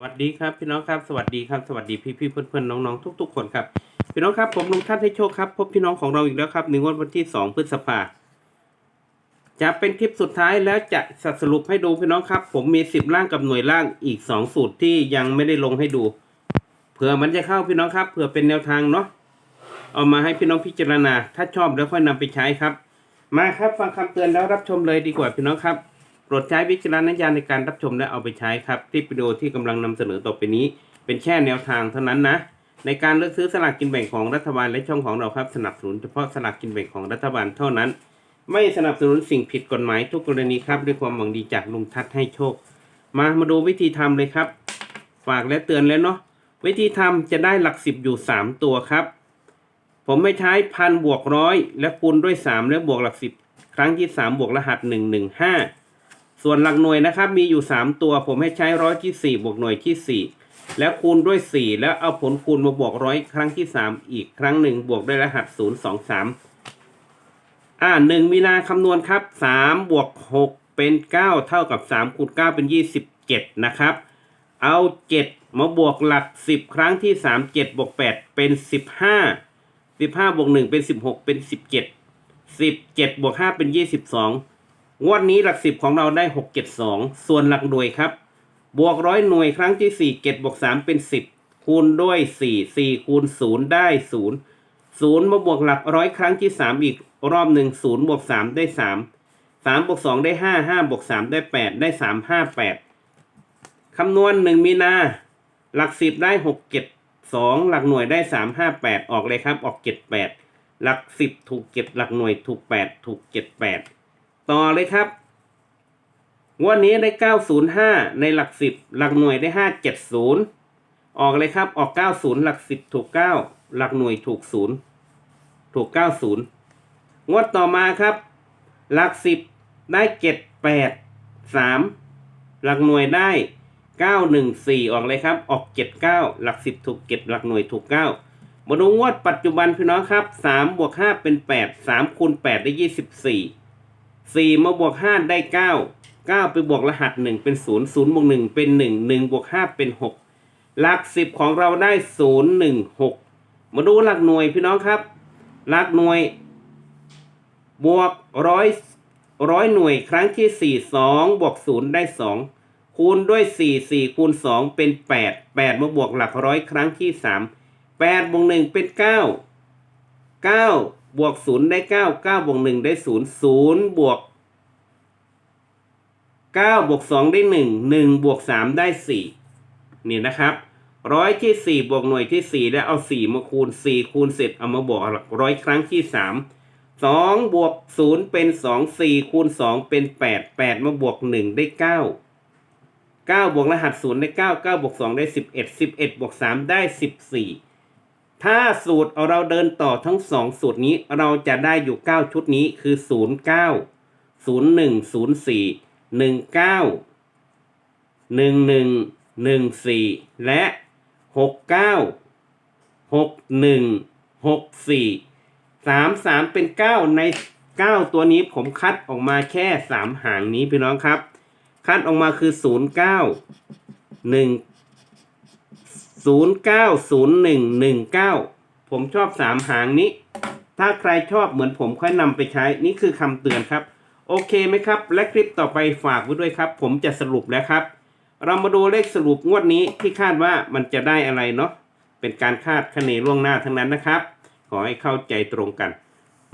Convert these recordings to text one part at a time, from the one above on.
สวัสดีครับพี่น้องครับสวัสดีครับสวัสดีพี่พี่เพื่อนเพื่อนๆน้องๆทุกๆคนครับพี่น้องครับผมลุงทัศน์ให้โชคครับพบพี่น้องของเราอีกแล้วครับในงวดวันที่สองพฤษภาจะเป็นคลิปสุดท้ายแล้วจะสรุปให้ดูพี่น้องครับ ผมมีสิบล่างกับหน่วยล่างอีกสองสูตรที่ยังไม่ได้ลงให้ดูเผื่อมันจะเข้าพี่น้องครับเผื่อเป็นแนวทางเนาะเอามาให้พี่น้องพิจารณา ถ้าชอบแล้วค่อยนำไปใช้ครับ มาครับฟังคำเตือนแล้วรับชมเลยดีกว่าพี่น้องครับ โปรดใช้วิจารณญาณในการรับชมและเอาไปใช้ครับคลิปวิดีโอที่กำลังนำเสนอต่อไปนี้ เป็นแค่แนวทางเท่านั้นนะ ในการเลือกซื้อสลากกินแบ่งของรัฐบาลและช่องของเราครับสนับสนุนเฉพาะสลากกินแบ่งของรัฐบาลเท่านั้น ไม่สนับสนุนสิ่งผิดกฎหมายทุกกรณีครับด้วยความหวังดีจากลุงทัศน์ให้โชค มามาดูวิธีทำเลยครับ ฝากและเตือนแล้วเนาะวิธีทำจะได้หลักสิบอยู่สามตัวครับ ผมไม่ใช้พันบวกร้อยและคูณด้วยสามและบวกหลักสิบครั้งที่สามบวกรหัสหนึ่งหนึ่งห้า ส่วนหลักหน่วยนะครับมีอยู่ 3 ตัวผมให้ใช้ร้อยที่ 4 บวกหน่วยที่ 4 แล้วคูณด้วย 4 แล้วเอาผลคูณมาบวกร้อยครั้งที่ 3 อีกครั้งหนึ่งบวกด้วยรหัส 0 2 3 อ่าหนึ่งมีนาคำนวณครับ 3 บวก 6 เป็น 9 เท่ากับ 3 คูณ 9 เป็น 27 นะครับ เอา 7 มาบวกหลัก 10 ครั้งที่ 3 7 บวก 8 เป็น 15 15บวก1เป็น 16 เป็น 17 17บวก5เป็น 22 งวดนี้หลักสิบของเราได้หกเจ็ดสองส่วนหลักหน่วยครับ บวกร้อยหน่วยครั้งที่สี่เจ็ดบวกสามเป็นสิบคูณด้วยสี่สี่คูณศูนย์ได้ศูนย์ศูนย์มาบวกหลักร้อยครั้งที่สามอีกรอบหนึ่งศูนย์บวกสามได้สามสามบวกสองได้ห้าห้าบวกสามได้แปดได้สามห้าแปดคำนวณหนึ่งมีนา หลักสิบได้หกเจ็ดสองหลักหน่วยได้สามห้าแปดออกเลยครับออกเจ็ดแปดหลักสิบถูกเจ็ดหลักหน่วยถูกแปดถูกเจ็ดแปด ต่อเลยครับ วันนี้ได้ 905 ในหลักสิบหลักหน่วยได้ 570 ออกเลยครับ ออก 90 หลักสิบถูก 9 หลักหน่วยถูก 0 ถูก 90 งวดต่อมาครับ หลักสิบได้ 78 3 หลักหน่วยได้ 914 ออกเลยครับ ออก 79 หลักสิบถูก 7 หลักหน่วยถูก 9มาดูงวดปัจจุบันพี่น้องครับ 3 บวก 5 เป็น 8 3คูณ8ได้ 24 สี่มาบวกห้าได้เก้าเก้าไปบวกรหัสหนึ่งเป็นศูนย์ศูนย์บวกหนึ่งเป็นหนึ่งหนึ่งบวกห้าเป็นหกหลักสิบของเราได้ศูนย์หนึ่งหกมาดูหลักหน่วยพี่น้องครับ หลักหน่วย บวกร้อยร้อยหน่วยครั้งที่สี่สองบวกศูนย์ได้สองคูณด้วยสี่สี่คูณสองเป็นแปดแปดมาบวกหลักร้อยครั้งที่สามแปดบวกหนึ่งเป็นเก้าเก้า บวกศูนย์ได้เก้าเก้าบวกหนึ่งได้ศูนย์ศูนย์บวกเก้าบวกสองได้หนึ่งหนึ่งบวกสามได้สี่นี่นะครับร้อยที่สี่บวกหน่วยที่สี่แล้วเอาสี่มาคูณสี่คูณเสร็จเอามาบวกหลักร้อยครั้งที่สามสองบวกศูนย์เป็นสองสี่คูณสองเป็นแปดแปดมาบวกหนึ่งได้เก้าเก้าบวกรหัสศูนย์ได้เก้าเก้าบวกสองได้สิบเอ็ดสิบเอ็ดบวกสามได้สิบสี่ ถ้าสูตรเราเดินต่อทั้งสองสูตรนี้เราจะได้อยู่ 9 ชุดนี้คือ 0 9 0 1 0 4 1 9 1 1 1 4 และ 6 9 6 1 6 4 3 3 เป็น 9 ใน 9 ตัวนี้ผมคัดออกมาแค่ 3 หางนี้พี่น้องครับ คัดออกมาคือ 0 9 1 ศูนย์เก้าศูนย์หนึ่งหนึ่งเก้าผมชอบสามหางนี้ ถ้าใครชอบเหมือนผมค่อยนำไปใช้ นี่คือคำเตือนครับ โอเคไหมครับ และคลิปต่อไปฝากไว้ด้วยครับ ผมจะสรุปแล้วครับ เรามาดูเลขสรุปงวดนี้ที่คาดว่ามันจะได้อะไรเนาะ เป็นการคาดคะเนล่วงหน้าทั้งนั้นนะครับ ขอให้เข้าใจตรงกัน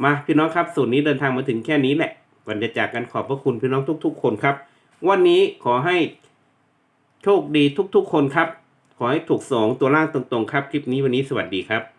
มาพี่น้องครับสูตรนี้เดินทางมาถึงแค่นี้แหละก่อนจะจากกันขอบพระคุณพี่น้องทุก ๆ คนครับ วันนี้ขอให้โชคดีทุก ๆ คนครับ ขอให้ถูกสองตัวล่างตรงๆครับ คลิปนี้วันนี้สวัสดีครับ